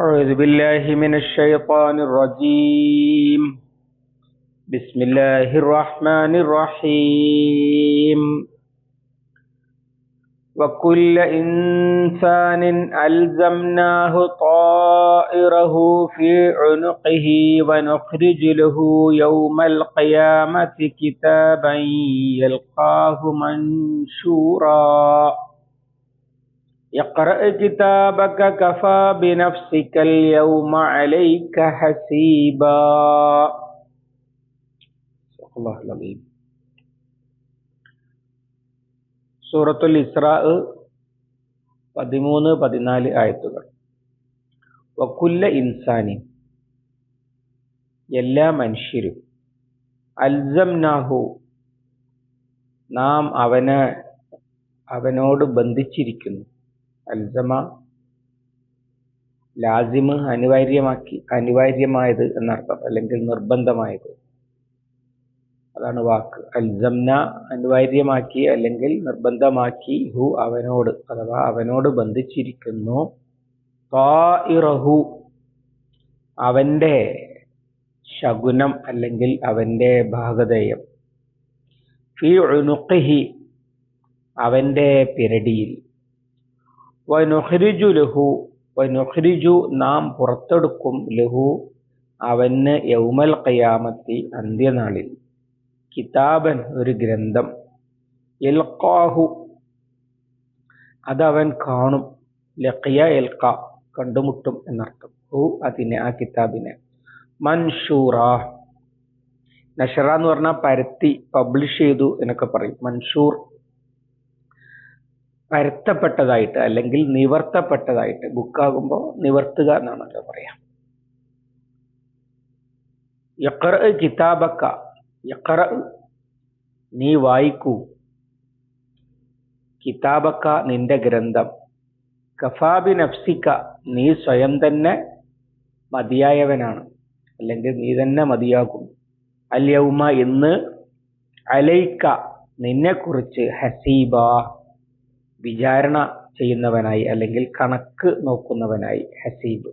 أعوذ بالله من الشيطان الرجيم. بسم الله الرحمن الرحيم. وكل إنسان ألزمناه طائره في عنقه ونخرج له يوم القيامة كتابا يلقاه منشورا. اقرأ كتابك كفى بنفسك اليوم عليك حسيبا صدق الله العظيم സൂറത്തുൽ ഇസ്രാ പതിമൂന്ന് പതിനാല് ആയത്തുകൾ വക്കുല്ല ഇൻസാനി എല്ലാ മനുഷ്യരും അൽസംനാഹു നാം അവനെ അവനോട് ബന്ധിച്ചിരിക്കുന്നു അൽസമ ലാസിമ അനിവാര്യമാക്കി അനിവാര്യമായത് എന്നർത്ഥം അല്ലെങ്കിൽ നിർബന്ധമായത്. അതാണ് വാക്ക്. അൽസംന അനിവാര്യമാക്കി അല്ലെങ്കിൽ നിർബന്ധമാക്കി ഹു അവനോട് അഥവാ അവനോട് ബന്ധിച്ചിരിക്കുന്നു. അവന്റെ ശകുനം അല്ലെങ്കിൽ അവന്റെ ഭാഗധേയം. അവന്റെ പിരടിയിൽ. വനുഹ്രിജു ലഹു. വനുഹരിജു നാം പുറത്തെടുക്കും ലഹു അവന് യൗമൽ കയാമത്തി അന്ത്യനാളിൽ. കിതാബൻ ഒരു ഗ്രന്ഥം. എൽക്കാഹു അതവൻ കാണും. ലഖിയ എൽക്ക കണ്ടുമുട്ടും എന്നർത്ഥം. ഹു അതിനെ ആ കിതാബിനെ. മൻഷൂറ. നഷറ എന്ന് പറഞ്ഞാൽ പരത്തി പബ്ലിഷ് ചെയ്തു എന്നൊക്കെ പറയും. മൻഷൂർ പരത്തപ്പെട്ടതായിട്ട് അല്ലെങ്കിൽ നിവർത്തപ്പെട്ടതായിട്ട് ബുക്കാകുമ്പോൾ നിവർത്തുക എന്നാണല്ലോ പറയാം. യക്കറ കിതാബക്ക യക്കറ നീ വായിക്കൂ. കിതാബക്ക നിന്റെ ഗ്രന്ഥം. കഫാബി നഫ്സിക്ക നീ സ്വയം തന്നെ മതിയായവനാണ്. അല്ലെങ്കിൽ നീ തന്നെ മതിയാകും. അല്യൗമ ഇന്ന് അലൈക്ക നിന്നെക്കുറിച്ച് ഹസീബ വിചാരണ ചെയ്യുന്നവനായി അല്ലെങ്കിൽ കണക്ക് നോക്കുന്നവനായി ഹസീബ്.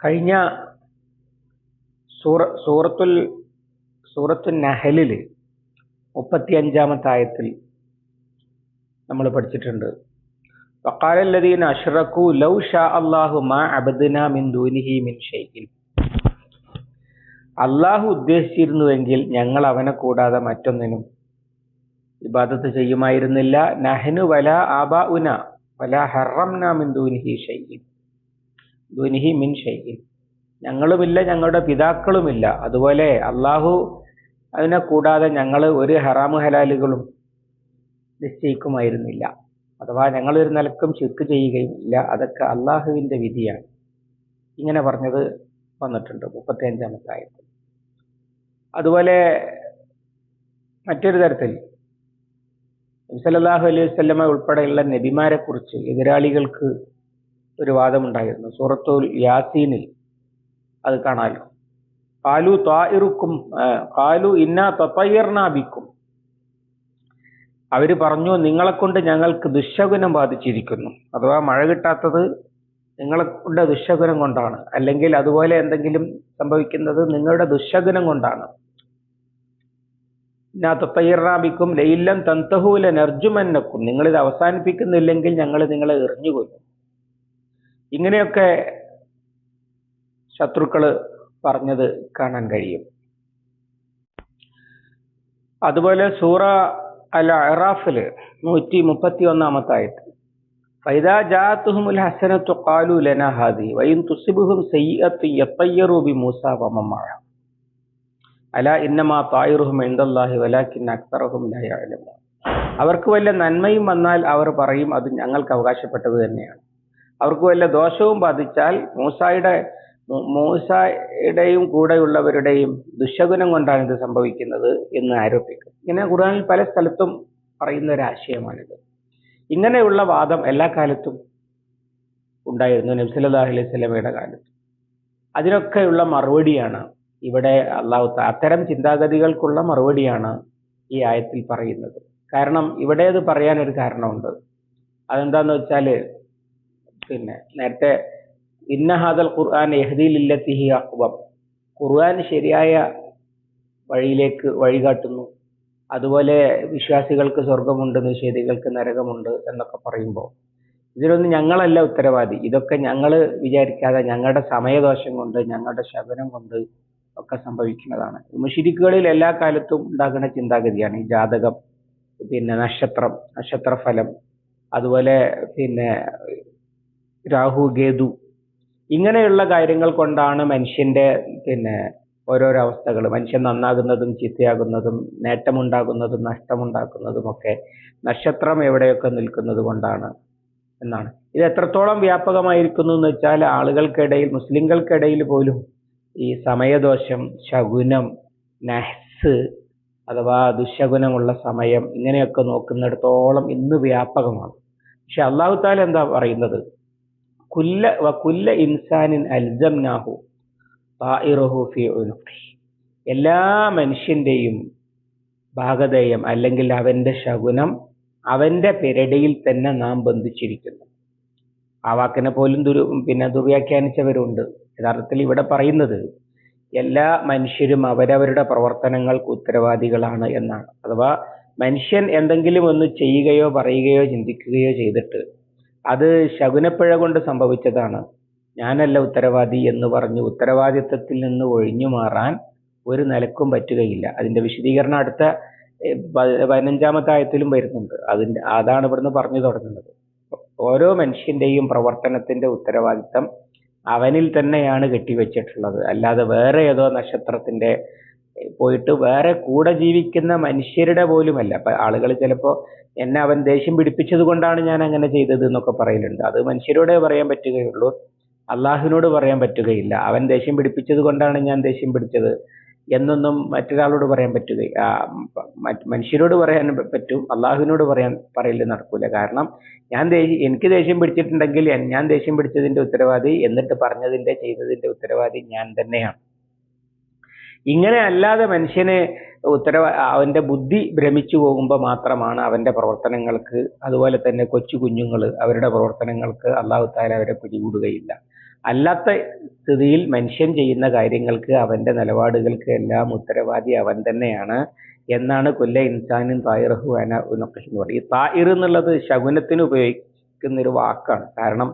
കഴിഞ്ഞ സൂറ സൂറത്തുൽ സൂറത്തു നഹലിൽ മുപ്പത്തിയഞ്ചാമത്തെ ആയത്തിൽ നമ്മൾ പഠിച്ചിട്ടുണ്ട്. വക്കാലല്ലദീൻ അഷ്റഖു ലൗ ഷാ അള്ളാഹു മാ അബദ്ന മിൻ ദൂനിഹി മിൻ ഷൈഖിൻ അള്ളാഹു ഉദ്ദേശിച്ചിരുന്നുവെങ്കിൽ ഞങ്ങൾ അവനെ കൂടാതെ മറ്റൊന്നിനും ഇബാദത്ത് ചെയ്യുമായിരുന്നില്ല. നഹനു വല ആബാ ഉന വല ഹറംന മിൻ ദൂനിഹി ഷൈഇൻ. ദുനിഹി മിൻ ഷൈഇൻ. ഞങ്ങളുമില്ല ഞങ്ങളുടെ പിതാക്കളുമില്ല. അതുപോലെ അള്ളാഹു അതിനെ കൂടാതെ ഞങ്ങൾ ഒരു ഹറാമു ഹലാലുകളും നിശ്ചയിക്കുമായിരുന്നില്ല. അഥവാ ഞങ്ങൾ ഒരു നിലക്കും ശിർക്ക് ചെയ്യുകയും ഇല്ല അതൊക്കെ അള്ളാഹുവിന്റെ വിധിയാണ്. ഇങ്ങനെ പറഞ്ഞത് വന്നിട്ടുണ്ട് മുപ്പത്തി അഞ്ചാമത്തെ ആയത്തിൽ അതുപോലെ മറ്റൊരു തരത്തിൽ സല്ലാഹു അലൈഹി സ്വല്ലമ ഉൾപ്പെടെയുള്ള നബിമാരെ കുറിച്ച് എതിരാളികൾക്ക് ഒരു വാദമുണ്ടായിരുന്നു. സൂറത്തുൽ യാസീനിൽ അത് കാണാലോ. കാലു തായിറുക്കും കാലു ഇന്ന തത്തയ്യർനാബിക്കും അവർ പറഞ്ഞു നിങ്ങളെ കൊണ്ട് ഞങ്ങൾക്ക് ദുശകുനം ബാധിച്ചിരിക്കുന്നു. അഥവാ മഴ കിട്ടാത്തത് നിങ്ങളെ കൊണ്ട് ദുശകുനം കൊണ്ടാണ്. അല്ലെങ്കിൽ അതുപോലെ എന്തെങ്കിലും സംഭവിക്കുന്നത് നിങ്ങളുടെ ദുശകുനം കൊണ്ടാണ്. തത്തയ്യറാബിക്കും ലയില്ലം തന്തഹൂല നർജുമന്നക്കും നിങ്ങളിത് അവസാനിപ്പിക്കുന്നില്ലെങ്കിൽ ഞങ്ങൾ നിങ്ങളെ എറിഞ്ഞുകൊല്ലും ഇങ്ങനെയൊക്കെ ശത്രുക്കൾ പറഞ്ഞത് കാണാൻ കഴിയും. അതുപോലെ സൂറ അൽ അറാഫിൽ നൂറ്റി മുപ്പത്തി ഒന്നാമത്തെ ആയിട്ട് ഫൈദാ ജാത്തുഹുമുൽ ഹസനത്തു ഖാലു ലനാ ഹാദി വൈൻ തുസിബുഹും സയ്യിഅത്തു യത്തയ്യറു ബി മൂസ വമമ്മഅ അല ഇന്നമാ തായിറുഹും ഇൻദല്ലാഹി വലാക്കിൻ അക്തറഹും ലാ യഅലമൂൻ. അവർക്ക് വല്ല നന്മയും വന്നാൽ അവർ പറയും അത് ഞങ്ങൾക്ക് അവകാശപ്പെട്ടത് തന്നെയാണ്. അവർക്ക് വല്ല ദോഷവും ബാധിച്ചാൽ മൂസായുടെ മൂസായുടെയും കൂടെയുള്ളവരുടെയും ദുശകുനം കൊണ്ടാണ് ഇത് സംഭവിക്കുന്നത് എന്ന് ആരോപിക്കും. ഇങ്ങനെ ഖുർആനിൽ പല സ്ഥലത്തും പറയുന്ന ഒരു ആശയമാണിത്. ഇങ്ങനെയുള്ള വാദം എല്ലാ കാലത്തും ഉണ്ടായിരുന്നു നബ്സല്ലാഹു അലൈഹി സ്വലമയുടെ കാലത്ത്. അതിനൊക്കെയുള്ള മറുപടിയാണ് ഇവിടെ അള്ളാഹു അത്തരം ചിന്താഗതികൾക്കുള്ള മറുപടിയാണ് ഈ ആയത്തിൽ പറയുന്നത്. കാരണം ഇവിടെ അത് പറയാൻ ഒരു കാരണമുണ്ട്. അതെന്താന്ന് വെച്ചാൽ പിന്നെ നേരത്തെ ഇന്ന ഹാദൽ ഖുർആൻ യഹ്ദീലില്ലത്തിഹി അക്ബം ഖുർആൻ ശരിയായ വഴിയിലേക്ക് വഴികാട്ടുന്നു. അതുപോലെ വിശ്വാസികൾക്ക് സ്വർഗമുണ്ട് നിഷേധികൾക്ക് നരകമുണ്ട് എന്നൊക്കെ പറയുമ്പോൾ ഇതിലൊന്നും ഞങ്ങളല്ല ഉത്തരവാദി. ഇതൊക്കെ ഞങ്ങൾ വിചാരിക്കാതെ ഞങ്ങളുടെ സമയദോഷം കൊണ്ട് ഞങ്ങളുടെ ശകുനം കൊണ്ട് ഒക്കെ സംഭവിക്കുന്നതാണ്. മുഷിരിക്കുകളിൽ എല്ലാ കാലത്തും ഉണ്ടാകുന്ന ചിന്താഗതിയാണ് ഈ ജാതകം പിന്നെ നക്ഷത്രം നക്ഷത്രഫലം അതുപോലെ പിന്നെ രാഹു കേതു ഇങ്ങനെയുള്ള കാര്യങ്ങൾ കൊണ്ടാണ് മനുഷ്യന്റെ പിന്നെ ഓരോരോ അവസ്ഥകൾ. മനുഷ്യൻ നന്നാകുന്നതും ചീത്തയാകുന്നതും നേട്ടമുണ്ടാകുന്നതും നഷ്ടമുണ്ടാക്കുന്നതും ഒക്കെ നക്ഷത്രം എവിടെയൊക്കെ നിൽക്കുന്നത് കൊണ്ടാണ് എന്നാണ്. ഇത് എത്രത്തോളം വ്യാപകമായിരിക്കുന്നു എന്ന് വെച്ചാൽ ആളുകൾക്കിടയിൽ മുസ്ലിങ്ങൾക്കിടയിൽ പോലും ഈ സമയദോഷം ശകുനം നഹ്സ് അഥവാ ദുശകുനമുള്ള സമയം ഇങ്ങനെയൊക്കെ നോക്കുന്നിടത്തോളം ഇന്ന് വ്യാപകമാണ്. പക്ഷെ അള്ളാഹു താല എന്താ പറയുന്നത്? കുല്ല വ കുല്ല ഇൻസാനിൻ അൽജംനാഹു ഉനുഖി എല്ലാ മനുഷ്യന്റെയും ഭാഗധേയം അല്ലെങ്കിൽ അവന്റെ ശകുനം അവന്റെ പെരടിയിൽ തന്നെ നാം ബന്ധിച്ചിരിക്കുന്നു. ആ വാക്കിനെ പോലും ദുരു പിന്നെ ദുർവ്യാഖ്യാനിച്ചവരുണ്ട്. യഥാർത്ഥത്തിൽ ഇവിടെ പറയുന്നത് എല്ലാ മനുഷ്യരും അവരവരുടെ പ്രവർത്തനങ്ങൾക്ക് ഉത്തരവാദികളാണ് എന്നാണ്. അഥവാ മനുഷ്യൻ എന്തെങ്കിലും ഒന്ന് ചെയ്യുകയോ പറയുകയോ ചിന്തിക്കുകയോ ചെയ്തിട്ട് അത് ശകുനപ്പിഴ കൊണ്ട് സംഭവിച്ചതാണ്. ഞാനല്ല ഉത്തരവാദി എന്ന് പറഞ്ഞ് ഉത്തരവാദിത്വത്തിൽ നിന്ന് ഒഴിഞ്ഞു മാറാൻ ഒരു നിലക്കും പറ്റുകയില്ല. അതിന്റെ വിശദീകരണം അടുത്ത പതിനഞ്ചാമത്തെ ആയത്തിലും വരുന്നുണ്ട്. അതിന്റെ അതാണ് ഇവിടുന്ന് പറഞ്ഞു തുടങ്ങുന്നത്. ഓരോ മനുഷ്യന്റെയും പ്രവർത്തനത്തിന്റെ ഉത്തരവാദിത്തം അവനിൽ തന്നെയാണ് കെട്ടിവെച്ചിട്ടുള്ളത്. അല്ലാതെ വേറെ ഏതോ നക്ഷത്രത്തിന്റെ പോയിട്ട് വേറെ കൂടെ ജീവിക്കുന്ന മനുഷ്യരുടെ പോലുമല്ല. അപ്പൊ ആളുകൾ ചിലപ്പോ എന്നെ അവൻ ദേഷ്യം പിടിപ്പിച്ചത് കൊണ്ടാണ് ഞാൻ അങ്ങനെ ചെയ്തത് എന്നൊക്കെ പറയലുണ്ട്. അത് മനുഷ്യരോടേ പറയാൻ പറ്റുകയുള്ളൂ. അള്ളാഹുവിനോട് പറയാൻ പറ്റുകയില്ല. അവൻ ദേഷ്യം പിടിപ്പിച്ചത് കൊണ്ടാണ് ഞാൻ ദേഷ്യം പിടിച്ചത്. എന്നൊന്നും മറ്റൊരാളോട് പറയാൻ പറ്റുക മനുഷ്യരോട് പറയാൻ പറ്റും. അള്ളാഹുവിനോട് പറയാൻ പറയൽ നടക്കൂല. കാരണം ഞാൻ എനിക്ക് ദേഷ്യം പിടിച്ചിട്ടുണ്ടെങ്കിൽ ഞാൻ ദേഷ്യം പിടിച്ചതിന്റെ ഉത്തരവാദി എന്നിട്ട് പറഞ്ഞതിന്റെ ചെയ്തതിന്റെ ഉത്തരവാദി ഞാൻ തന്നെയാണ്. ഇങ്ങനെ അല്ലാതെ മനുഷ്യനെ ഉത്തരവ അവന്റെ ബുദ്ധി ഭ്രമിച്ചു പോകുമ്പോൾ മാത്രമാണ് അവന്റെ പ്രവർത്തനങ്ങൾക്ക് അതുപോലെ തന്നെ കൊച്ചു കുഞ്ഞുങ്ങൾ അവരുടെ പ്രവർത്തനങ്ങൾക്ക് അള്ളാഹു താല അവരെ പിടികൂടുകയില്ല. അല്ലാത്ത സ്ഥിതിയിൽ മനുഷ്യൻ ചെയ്യുന്ന കാര്യങ്ങൾക്ക് അവന്റെ നിലപാടുകൾക്ക് എല്ലാം ഉത്തരവാദി അവൻ തന്നെയാണ് എന്നാണ് കൊല്ല ഇൻസാനും തായിറഹു അന ഉനഖ് എന്ന് പറയും ഈ തായിർ എന്നുള്ളത് ശകുനത്തിന് ഉപയോഗിക്കുന്ന ഒരു വാക്കാണ്. കാരണം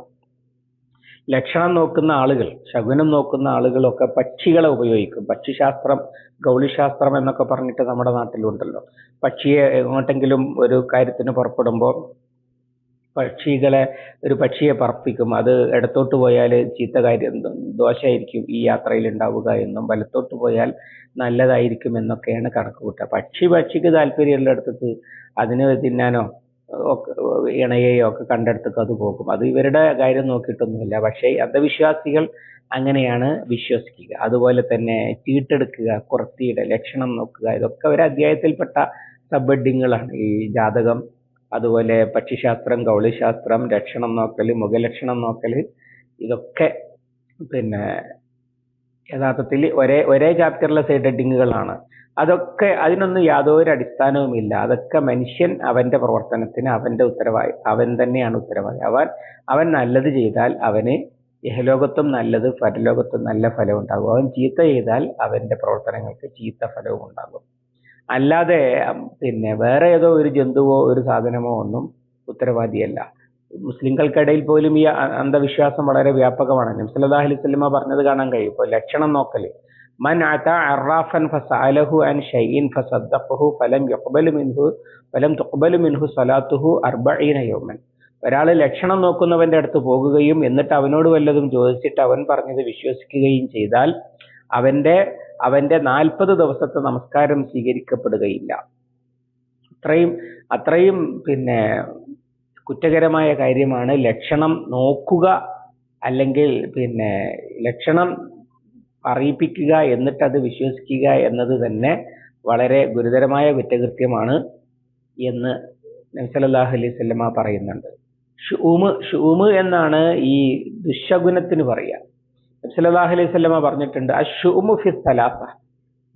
ലക്ഷണം നോക്കുന്ന ആളുകൾ ശകുനം നോക്കുന്ന ആളുകളൊക്കെ പക്ഷികളെ ഉപയോഗിക്കും. പക്ഷിശാസ്ത്രം ഗൗളിശാസ്ത്രം എന്നൊക്കെ പറഞ്ഞിട്ട് നമ്മുടെ നാട്ടിലുണ്ടല്ലോ. പക്ഷിയെ എങ്ങോട്ടെങ്കിലും ഒരു കാര്യത്തിന് പുറപ്പെടുമ്പോൾ പക്ഷികളെ ഒരു പക്ഷിയെ പറപ്പിക്കും. അത് ഇടത്തോട്ട് പോയാൽ ചീത്ത കാര്യം ദോഷമായിരിക്കും ഈ യാത്രയിൽ ഉണ്ടാവുക എന്നും വലത്തോട്ട് പോയാൽ നല്ലതായിരിക്കും എന്നൊക്കെയാണ് കണക്ക് കൂട്ടുക. പക്ഷി പക്ഷിക്ക് താല്പര്യമുള്ള അതിനെ തിന്നാനോ ഇണയെയോ ഒക്കെ കണ്ടെടുത്തൊക്കെ അത് പോകും. അത് ഇവരുടെ കാര്യം നോക്കിയിട്ടൊന്നുമില്ല. പക്ഷേ അന്ധവിശ്വാസികൾ അങ്ങനെയാണ് വിശ്വസിക്കുക. അതുപോലെ തന്നെ ചീട്ടെടുക്കുക കുറത്തിയുടെ ലക്ഷണം നോക്കുക. ഇതൊക്കെ ഒരു അധ്യായത്തിൽപ്പെട്ട സബ് ഹെഡിങ്ങുകളാണ് ഈ ജാതകം. അതുപോലെ പക്ഷിശാസ്ത്രം കൗളിശാസ്ത്രം ലക്ഷണം നോക്കൽ മുഖലക്ഷണം നോക്കൽ ഇതൊക്കെ പിന്നെ യഥാർത്ഥത്തിൽ ഒരേ ഒരേ ചാപ്റ്ററിലെ സൈഡ് ഹെഡിങ്ങുകളാണ് അതൊക്കെ അതിനൊന്നും യാതൊരു അടിസ്ഥാനവുമില്ല. അതൊക്കെ മനുഷ്യൻ അവന്റെ പ്രവർത്തനത്തിന് അവന്റെ ഉത്തരവാദി അവൻ തന്നെയാണ് ഉത്തരവാദി അവൻ അവൻ നല്ലത് ചെയ്താൽ അവന് ഇഹലോകത്തും നല്ലത് ഫലലോകത്തും നല്ല ഫലം ഉണ്ടാകും. അവൻ ചീത്ത ചെയ്താൽ അവന്റെ പ്രവർത്തനങ്ങൾക്ക് ചീത്ത ഫലവും ഉണ്ടാകും. അല്ലാതെ പിന്നെ വേറെ ഏതോ ഒരു ജന്തുവോ ഒരു സാധനമോ ഒന്നും ഉത്തരവാദിയല്ല. മുസ്ലിങ്ങൾക്കിടയിൽ പോലും ഈ അന്ധവിശ്വാസം വളരെ വ്യാപകമാണ്. നബ്സല്ലാ അലൈഹി സ്വലമ പറഞ്ഞത് കാണാൻ കഴിയും. ഇപ്പോൾ ലക്ഷണം നോക്കൽ. മൻ അത അറാഫൻ ഫസഅലഹു അൻ ഷൈഇൻ ഫസദ്ദഖഹു ഫലം യുഖ്ബലു മിൻഹു ഫലം തുഖ്ബലു മിൻഹു സലാത്തുഹു അർബഈന യൗമൻ. ഒരാൾ ലക്ഷണം നോക്കുന്നവന്റെ അടുത്ത് പോകുകയും എന്നിട്ട് അവനോട് വല്ലതും ചോദിച്ചിട്ട് അവൻ പറഞ്ഞത് വിശ്വസിക്കുകയും ചെയ്താൽ അവന്റെ അവന്റെ നാൽപ്പത് ദിവസത്തെ നമസ്കാരം സ്വീകരിക്കപ്പെടുകയില്ല. അത്രയും അത്രയും പിന്നെ കുറ്റകരമായ കാര്യമാണ് ലക്ഷണം നോക്കുക അല്ലെങ്കിൽ പിന്നെ ലക്ഷണം അറിയിപ്പിക്കുക എന്നിട്ടത് വിശ്വസിക്കുക എന്നത് തന്നെ വളരെ ഗുരുതരമായ കുറ്റകൃത്യമാണ് എന്ന് നബ്സലല്ലാഹു അലൈഹി സ്വല്ലമ പറയുന്നുണ്ട്. ഷൂമ് ഷൂമ് എന്നാണ് ഈ ദുശകുനത്തിന് പറയുക. നബ്സലല്ലാഹു അലൈഹി സ്വലമ പറഞ്ഞിട്ടുണ്ട് അഷുമു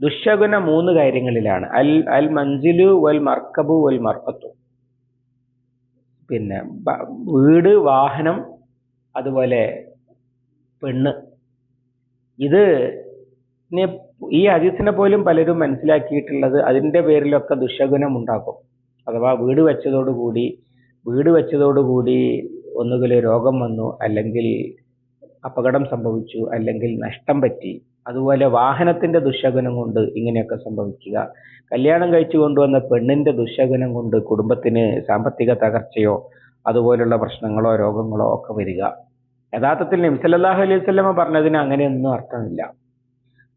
ദുശകുന മൂന്ന് കാര്യങ്ങളിലാണ്. അൽ അൽ മഞ്ജിലു വൽ മർക്കബു വൽ മർക്കത്തു പിന്നെ വീട് വാഹനം അതുപോലെ പെണ്ണ്. ഇത് ഈ അജീസിനെ പോലും പലരും മനസ്സിലാക്കിയിട്ടുള്ളത് അതിന്റെ പേരിലൊക്കെ ദുശകുനം ഉണ്ടാക്കും അഥവാ വീട് വെച്ചതോടുകൂടി വീട് വെച്ചതോടുകൂടി ഒന്നുകിൽ രോഗം വന്നു അല്ലെങ്കിൽ അപകടം സംഭവിച്ചു അല്ലെങ്കിൽ നഷ്ടം പറ്റി. അതുപോലെ വാഹനത്തിന്റെ ദുശകുനം കൊണ്ട് ഇങ്ങനെയൊക്കെ സംഭവിക്കുക. കല്യാണം കഴിച്ചു കൊണ്ടുവന്ന പെണ്ണിന്റെ ദുശകുനം കൊണ്ട് കുടുംബത്തിന് സാമ്പത്തിക തകർച്ചയോ അതുപോലുള്ള പ്രശ്നങ്ങളോ രോഗങ്ങളോ ഒക്കെ വരിക. യഥാർത്ഥത്തിൽ നിംസലല്ലാഹു അലൈഹി സ്വലമ പറഞ്ഞതിന് അങ്ങനെയൊന്നും അർത്ഥമില്ല.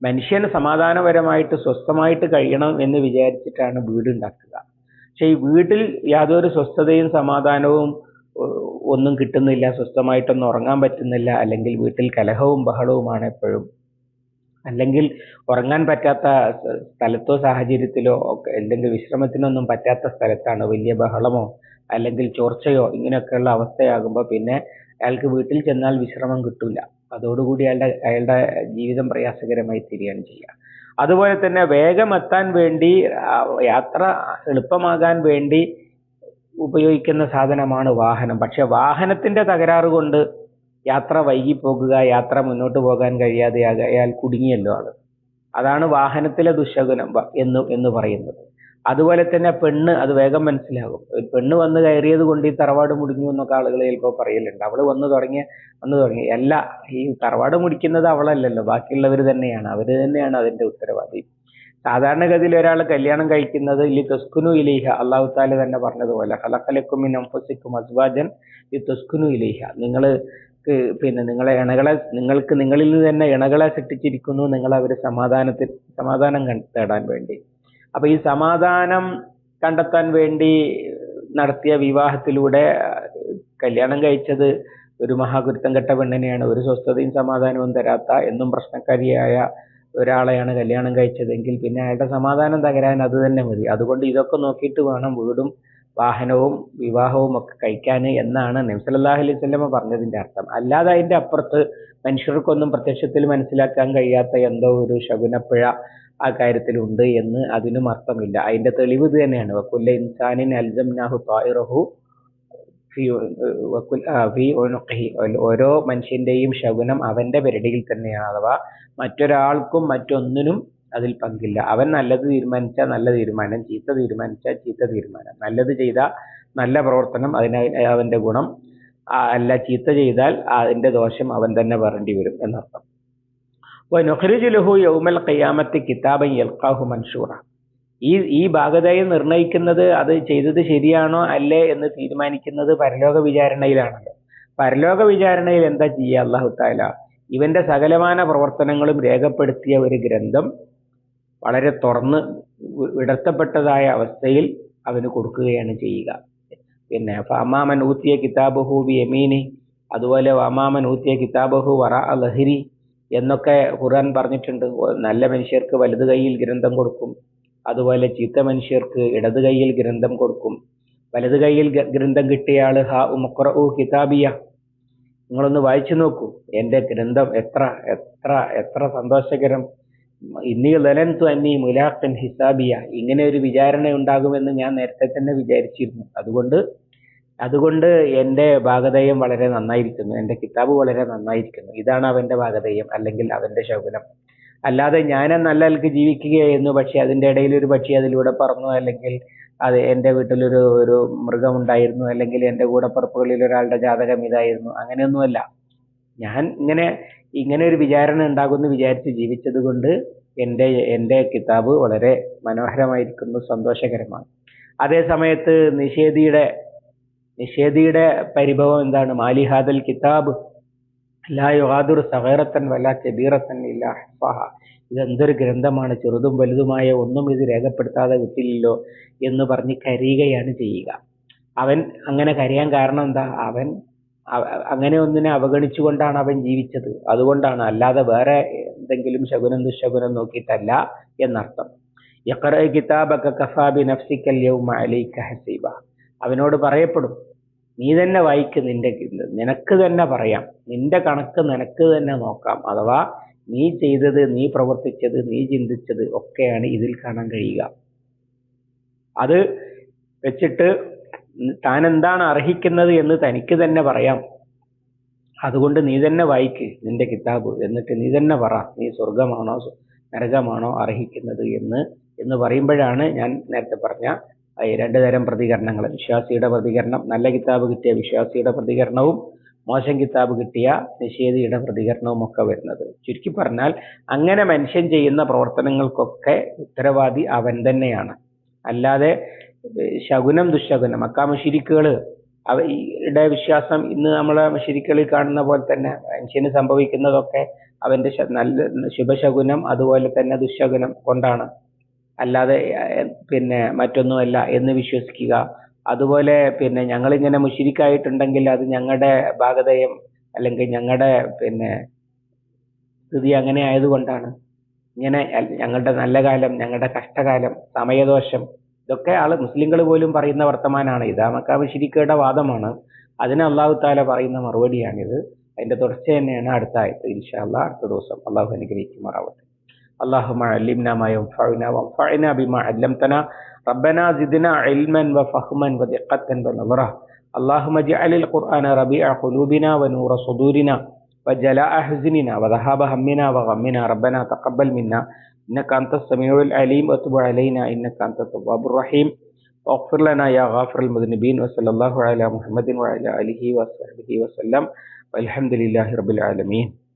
മനുഷ്യന് സമാധാനപരമായിട്ട് സ്വസ്ഥമായിട്ട് കഴിയണം എന്ന് വിചാരിച്ചിട്ടാണ് വീട് ഉണ്ടാക്കുക. പക്ഷെ ഈ വീട്ടിൽ യാതൊരു സ്വസ്ഥതയും സമാധാനവും ഒന്നും കിട്ടുന്നില്ല സ്വസ്ഥമായിട്ടൊന്നും ഉറങ്ങാൻ പറ്റുന്നില്ല അല്ലെങ്കിൽ വീട്ടിൽ കലഹവും ബഹളവുമാണ് എപ്പോഴും. അല്ലെങ്കിൽ ഉറങ്ങാൻ പറ്റാത്ത സ്ഥലത്തോ സാഹചര്യത്തിലോ ഒക്കെ അല്ലെങ്കിൽ വിശ്രമത്തിനൊന്നും പറ്റാത്ത സ്ഥലത്താണ് വലിയ ബഹളമോ അല്ലെങ്കിൽ ചോർച്ചയോ ഇങ്ങനെയൊക്കെയുള്ള അവസ്ഥയാകുമ്പോൾ പിന്നെ അയാൾക്ക് വീട്ടിൽ ചെന്നാൽ വിശ്രമം കിട്ടില്ല അതോടുകൂടി അയാളുടെ അയാളുടെ ജീവിതം പ്രയാസകരമായി തീരുകയാണ് ചെയ്യുക. അതുപോലെ തന്നെ വേഗം എത്താൻ വേണ്ടി യാത്ര എളുപ്പമാകാൻ വേണ്ടി ഉപയോഗിക്കുന്ന സാധനമാണ് വാഹനം. പക്ഷെ വാഹനത്തിന്റെ തകരാറ് കൊണ്ട് യാത്ര വൈകിപ്പോകുക പോകുക യാത്ര മുന്നോട്ട് പോകാൻ കഴിയാതെ അയാൾ കുടുങ്ങിയല്ലോ ആൾ. അതാണ് വാഹനത്തിലെ ദുശകുനം എന്ന് എന്ന് പറയുന്നത്. അതുപോലെ തന്നെ പെണ്ണ് അത് വേഗം മനസ്സിലാകും. ഒരു പെണ്ണ് വന്ന് കയറിയത് കൊണ്ട് ഈ തറവാട് മുടിഞ്ഞു എന്നൊക്കെ ആളുകൾ ചിലപ്പോൾ പറയലുണ്ട്. അവൾ വന്ന് തുടങ്ങിയ വന്ന് തുടങ്ങി. അല്ല ഈ തറവാട് മുടിക്കുന്നത് അവളല്ലല്ലോ ബാക്കിയുള്ളവർ തന്നെയാണ്. അവർ തന്നെയാണ് അതിന്റെ ഉത്തരവാദി. സാധാരണഗതിയിൽ ഒരാൾ കല്യാണം കഴിക്കുന്നത് ഇല്ലി തസ്കുനു ഇലീഹ അള്ളാഹു താല തന്നെ പറഞ്ഞതുപോലെ. ഹലക്കലക്കും അംഫസിക്കും അസ്വാജൻ ഈ തസ്കുനു ഇലീഹ നിങ്ങൾ പിന്നെ നിങ്ങളെ ഇണകളെ നിങ്ങൾക്ക് നിങ്ങളിൽ നിന്ന് തന്നെ ഇണകളെ സൃഷ്ടിച്ചിരിക്കുന്നു നിങ്ങൾ അവരെ സമാധാനത്തിൽ സമാധാനം കണ്ടെത്താൻ വേണ്ടി. അപ്പൊ ഈ സമാധാനം കണ്ടെത്താൻ വേണ്ടി നടത്തിയ വിവാഹത്തിലൂടെ കല്യാണം കഴിച്ചത് ഒരു മഹാകുരുത്തം കെട്ട പെണ്ണിനെയാണ്. ഒരു സ്വസ്ഥതയും സമാധാനവും തരാത്ത എന്നും പ്രശ്നക്കാരിയായ ഒരാളെയാണ് കല്യാണം കഴിച്ചതെങ്കിൽ പിന്നെ അയാളുടെ സമാധാനം തകരാൻ അത് തന്നെ മതി. അതുകൊണ്ട് ഇതൊക്കെ നോക്കിയിട്ട് വേണം വീടും വാഹനവും വിവാഹവും ഒക്കെ കഴിക്കാൻ എന്നാണ് നബ്സലല്ലാഹു അലൈഹി സ്വലമ പറഞ്ഞതിന്റെ അർത്ഥം. അല്ലാതെ അതിന്റെ അപ്പുറത്ത് മനുഷ്യർക്കൊന്നും പ്രത്യക്ഷത്തിൽ മനസ്സിലാക്കാൻ കഴിയാത്ത എന്തോ ഒരു ശകുനപ്പിഴ ആ കാര്യത്തിലുണ്ട് എന്ന് അതിനും അർത്ഥമില്ല. അതിന്റെ തെളിവ് ഇത് തന്നെയാണ്. വക്കുല്ല ഇൻസാനിൻ അൽജംനാഹു തായിറഹു ഫി വക്കുൽ ആ, ഫി ഉനുഖിഹി. ഓരോ മനുഷ്യന്റെയും ശകുനം അവന്റെ പെരടിയിൽ തന്നെയാണ് അഥവാ മറ്റൊരാൾക്കും മറ്റൊന്നിനും അതിൽ പങ്കില്ല. അവൻ നല്ലത് തീരുമാനിച്ച നല്ല തീരുമാനം ചീത്ത തീരുമാനിച്ച ചീത്ത തീരുമാനം. നല്ലത് ചെയ്ത നല്ല പ്രവർത്തനം അതിന അവന്റെ ഗുണം അല്ല ചീത്ത ചെയ്താൽ അതിന്റെ ദോഷം അവൻ തന്നെ വരേണ്ടി വരും എന്നർത്ഥം. ലഹു യൗമൽ ഖിയാമത്തി കിതാബൻ യൽഖാഹു മൻഷൂറ. ഈ ഈ ഭാഗതയെ നിർണയിക്കുന്നത് അത് ചെയ്തത് ശരിയാണോ അല്ലേ എന്ന് തീരുമാനിക്കുന്നത് പരലോക വിചാരണയിലാണല്ലോ. പരലോക വിചാരണയിൽ എന്താ ചെയ്യുക അള്ളാഹു താല ഇവന്റെ സകലമാന പ്രവർത്തനങ്ങളും രേഖപ്പെടുത്തിയ ഒരു ഗ്രന്ഥം വളരെ തുറന്ന് വിടർത്തപ്പെട്ടതായ അവസ്ഥയിൽ അവന് കൊടുക്കുകയാണ് ചെയ്യുക. പിന്നെ ഫമാമൻ ഊത്തിയ കിതാബഹു ബി എമീനി അതുപോലെ വമാമൻ ഊത്തിയ കിതാബഹു വറ ലഹരി എന്നൊക്കെ ഖുർആൻ പറഞ്ഞിട്ടുണ്ട്. നല്ല മനുഷ്യർക്ക് വലതു കൈയിൽ ഗ്രന്ഥം കൊടുക്കും. അതുപോലെ ചീത്ത മനുഷ്യർക്ക് ഇടത് കൈയിൽ ഗ്രന്ഥം കൊടുക്കും. വലത് കൈയിൽ ഗ്രന്ഥം കിട്ടിയ ആൾ ഹാ ഉമക്റഉ കിതാബിയ. നിങ്ങളൊന്ന് വായിച്ചു നോക്കൂ. എന്റെ ഗ്രന്ഥം എത്ര എത്ര എത്ര സന്തോഷകരം. ഇന്നി ലലൻതു അന്നി മുലാഖൻ ഹിസാബിയ. ഇങ്ങനെ ഒരു വിചാരണ ഉണ്ടാകുമെന്ന് ഞാൻ നേരത്തെ തന്നെ വിചാരിച്ചിരുന്നു. അതുകൊണ്ട് അതുകൊണ്ട് എന്റെ ഭാഗധേയം വളരെ നന്നായിരിക്കുന്നു. എന്റെ കിതാബ് വളരെ നന്നായിരിക്കുന്നു. ഇതാണ് അവന്റെ ഭാഗധേയം അല്ലെങ്കിൽ അവന്റെ ശകുനം. അല്ലാതെ ഞാൻ നല്ല നിലയ്ക്ക് ജീവിക്കുകയായിരുന്നു. പക്ഷെ അതിന്റെ ഇടയിൽ ഒരു പക്ഷി അതിലൂടെ പറന്നു. അല്ലെങ്കിൽ അത് എന്റെ വീട്ടിലൊരു ഒരു മൃഗം ഉണ്ടായിരുന്നു അല്ലെങ്കിൽ എന്റെ കൂടപ്പുറപ്പുകളിൽ ഒരാളുടെ ജാതകം ഇതായിരുന്നു. അങ്ങനെയൊന്നുമല്ല. ഞാൻ ഇങ്ങനെ ഇങ്ങനെ ഒരു വിചാരണ ഉണ്ടാകുമെന്ന് വിചാരിച്ച് ജീവിച്ചത് കൊണ്ട് എന്റെ എന്റെ കിതാബ് വളരെ മനോഹരമായിരിക്കുന്നു. സന്തോഷകരമാണ്. അതേ സമയത്ത് നിഷേധിയുടെ നിഷേധിയുടെ പരിഭവം എന്താണ്? മാലിഹാദൽ കിതാബ് ലാ യുഹാദുർ സഹേറത്തൻ വല്ല കബീറത്തൻ ഇല്ല ഹസ്വാഹ ഇതെന്തൊരു ഗ്രന്ഥമാണ്? ചെറുതും വലുതുമായ ഒന്നും ഇത് രേഖപ്പെടുത്താതെ വിട്ടില്ലല്ലോ എന്ന് പറഞ്ഞ് കരയുകയാണ് ചെയ്യുക. അവൻ അങ്ങനെ കരയാൻ കാരണം എന്താ? അവൻ അവ- അങ്ങനെ ഒന്നിനെ അവഗണിച്ചുകൊണ്ടാണ് അവൻ ജീവിച്ചത്. അതുകൊണ്ടാണ്. അല്ലാതെ വേറെ എന്തെങ്കിലും ശകുനം ദുശകുനം നോക്കിയിട്ടല്ല എന്നർത്ഥം. യക്കറ കിതാബക കഫാബി നഫ്സിക്കൽ യൗമ അലൈക ഹസീബ. അവനോട് പറയപ്പെടും. നീ തന്നെ വായിക്ക് നിന്റെ നിനക്ക് തന്നെ പറയാം. നിന്റെ കണക്ക് നിനക്ക് തന്നെ നോക്കാം. അഥവാ നീ ചെയ്തത് നീ പ്രവർത്തിച്ചത് നീ ചിന്തിച്ചത് ഒക്കെയാണ് ഇതിൽ കാണാൻ കഴിയുക. അത് വെച്ചിട്ട് താൻ എന്താണ് അർഹിക്കുന്നത് എന്ന് തനിക്ക് തന്നെ പറയാം. അതുകൊണ്ട് നീ തന്നെ വായിക്ക് നിന്റെ കിതാബ്. എന്നിട്ട് നീ തന്നെ പറ നീ സ്വർഗമാണോ നരകമാണോ അർഹിക്കുന്നത് എന്ന്. എന്ന് പറയുമ്പോഴാണ് ഞാൻ നേരത്തെ പറഞ്ഞ രണ്ട് തരം പ്രതികരണങ്ങൾ. വിശ്വാസിയുടെ പ്രതികരണം നല്ല കിതാബ് കിട്ടിയ വിശ്വാസിയുടെ പ്രതികരണവും മോശം കിതാബ് കിട്ടിയ നിഷേധിയുടെ പ്രതികരണവും ഒക്കെ വരുന്നത്. ചുരുക്കി പറഞ്ഞാൽ അങ്ങനെ മനുഷ്യൻ ചെയ്യുന്ന പ്രവർത്തനങ്ങൾക്കൊക്കെ ഉത്തരവാദി അവൻ തന്നെയാണ്. അല്ലാതെ ശകുനം ദുശകുനം മക്കാ മുഷിരിക്കുകൾ അവയുടെ വിശ്വാസം ഇന്ന് നമ്മളെ മുഷിരിക്കുകളിൽ കാണുന്ന പോലെ തന്നെ മനുഷ്യന് സംഭവിക്കുന്നതൊക്കെ അവന്റെ നല്ല ശുഭശകുനം അതുപോലെ തന്നെ ദുശകുനം കൊണ്ടാണ്. അല്ലാതെ പിന്നെ മറ്റൊന്നുമല്ല എന്ന് വിശ്വസിക്കുക. അതുപോലെ പിന്നെ ഞങ്ങളിങ്ങനെ മുഷിരിക്കായിട്ടുണ്ടെങ്കിൽ അത് ഞങ്ങളുടെ ഭാഗതയും അല്ലെങ്കിൽ ഞങ്ങളുടെ പിന്നെ സ്ഥിതി അങ്ങനെ ആയതുകൊണ്ടാണ്. ഇങ്ങനെ ഞങ്ങളുടെ നല്ല കാലം ഞങ്ങളുടെ കഷ്ടകാലം സമയദോഷം ഇതൊക്കെ ആൾ മുസ്ലിങ്ങൾ പോലും പറയുന്ന വർത്തമാനമാണ് ഇതാമക്ക മക്കാ മുഷിരിക്കയുടെ വാദമാണ്. അതിന് അള്ളാഹു താല പറയുന്ന മറുപടിയാണിത്. അതിന്റെ തുടർച്ച തന്നെയാണ് അടുത്ത ആയത്ത്. ഇൻഷാ അള്ളാഹ് അടുത്ത ദിവസം. അള്ളാഹു അനുഗ്രഹിക്കുമാറാവട്ടെ. اللهم علمنا ما ينفعنا وانفعنا بما علمتنا. ربنا زدنا علما وفهما ودقة ونظرة. اللهم اجعل القرآن ربيع قلوبنا ونور صدورنا وجلاء حزننا وذهاب همنا وغمنا. ربنا تقبل منا. إنك أنت السميع العليم. وتب علينا. إنك أنت التواب الرحيم. واغفر لنا يا غافر المذنبين. وصلى الله على محمد وعلى آله وصحبه وسلم. والحمد لله رب العالمين.